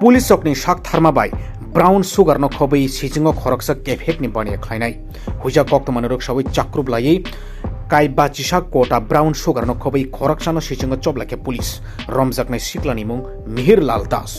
Police चौकनी शाक थारमाबाई brown sugar न खबै सिजिङ खरकसा केफेकनि बने खलाइनाय हुइजा कक्त मनरुक सबै चाक्रुब लायै काय बाचिसा कोटा ब्राउन सुगार न खबै खरकसा न सिजिङ चोब्लाके पुलिस रमजाकनाय सिक्लानि मुं मिहिर लाल दास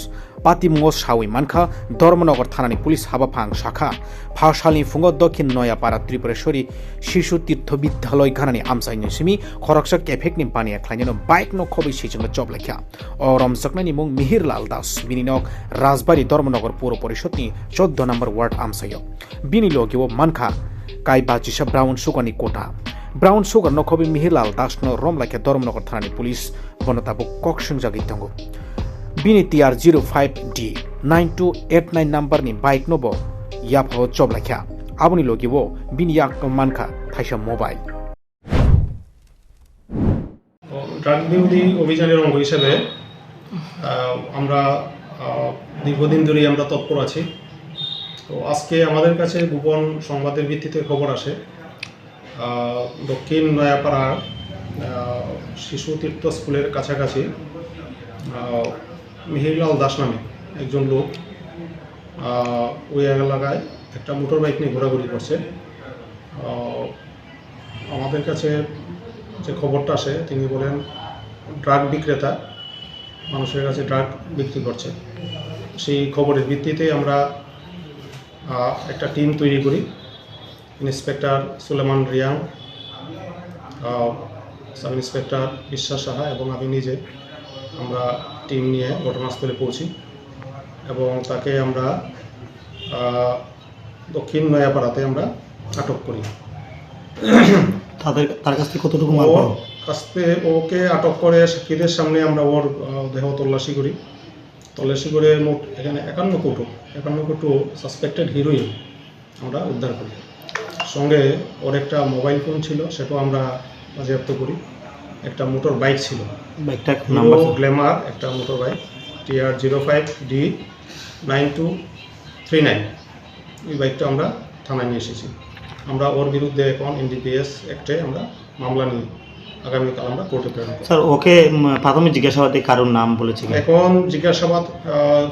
पाति मुङो सावै मानखा धर्मनगर थानानि पुलिस हाबाफां शाखा फावसालनि फुङो दक्षिण नयापारा त्रिपुरेश्वरी शिशु तीर्थ विद्यालय गानानि आमसाइनि सिमी खरकसा केफेकनि बानिया ख्लाइनो बाइक न खबै सिजिङ चोब्लाख्या अ रमजाकनायनि मुं मिहिर लाल दास बिनि नक राजबारी धर्मनगर पौर परिषदनि चौध नम्बर वार्ड आमसायो बिनि लगियो मानखा काय बाचिसा ब्राउन सुगानि कोटा brown sugar no khobi mihilal das no romla ke dormnagar thani police bonatabu koksung jagi tango bini tr 05d 9289 number ni bike no bo yap ho chob lakha abuni logi bo bini yak mankha thaisa mobile drug বিরোধী অভিযানের অঙ্গ হিসেবে আমরা দীর্ঘদিন ধরেই আমরা তৎপর আছি তো আজকে আমাদের কাছে গোপন সংবাদের ভিত্তিতে খবর আসে দক্ষিণ নয়াপাড়ার শিশু তীর্থ স্কুলের কাছাকাছি মিহিরলাল দাস নামে একজন লোক ওই এলাকায় একটা মোটর বাইক নিয়ে ঘোরাঘুরি করছে। আমাদের কাছে যে খবরটা আসে, তিনি বলেন ড্রাগ বিক্রেতা, মানুষের কাছে ড্রাগ বিক্রি করছে। সেই খবরের ভিত্তিতে আমরা একটা টিম তৈরি করি। Inspector Suleman Riyang sub inspector Biswas Saha এবং আমি নিজে আমরা টিম নিয়ে ঘটনাস্থলে পৌঁছি এবং তাকে আমরা দক্ষিণ নয়াপাড়াতে আমরা আটক করি। তাদের তার কাছ থেকে কতটুকু ওর কাছ থেকে ওকে আটক করে সাক্ষীদের সামনে আমরা ওর দেহ তল্লাশি করি। তল্লাশি করে মোট এখানে একান্ন কোটো একান্ন কোটো সাসপেক্টেড হিরোইন আমরা উদ্ধার করি। সঙ্গে ওর একটা মোবাইল ফোন ছিল সেটাও আমরা বাজেয়াপ্ত করি। একটা মোটর বাইক ছিল। বাইকটা নাম্বার গ্ল্যামার একটা motor bike TR zero five D nine two three nine এই বাইকটা আমরা থানায় নিয়ে এসেছি। আমরা ওর বিরুদ্ধে এখন এনডিপিএস অ্যাক্টে আমরা মামলা নিই আগামীকাল আমরা কোর্টে প্রেরণ স্যার ওকে প্রাথমিক জিজ্ঞাসাবাদে কারোর নাম বলেছে কি? এখন জিজ্ঞাসাবাদ আহ,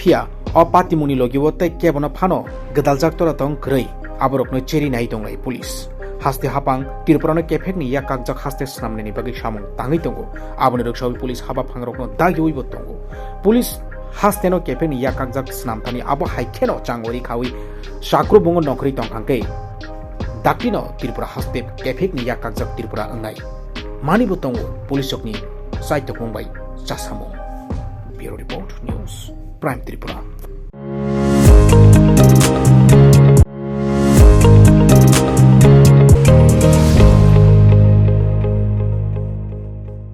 pia o patimuni logi wote kebona phano gdal jaktora tong grei aborok no cheri nai tonglai police হাস্তে হাপাং তিরপুরানো কেফের নি, ইয়া কাকজাক হাস্তে সামনে নি বাকি সামং তাঙ্গি তঙ্গো আবনে রক সবই পুলিশ হাবা ফাং রকনো দাগি উইব তঙ্গো পুলিশ হাস্তেনো কেফে নি ইয়া কাকজাক সামথানি আবো হাইখেনো চাঙ্গরি খাউই সাক্রু বঙ্গ নকরি তংখাংকে। দাকিন ত্রিপুরা হাস্তে কেফে নি, ইয়া কাকজাক ত্রিপুরা অঙ্গাই মানিব তঙ্গো পুলিশ সকনি সাইত্য Mumbai চাসামং bureau report news. Prime Tripura.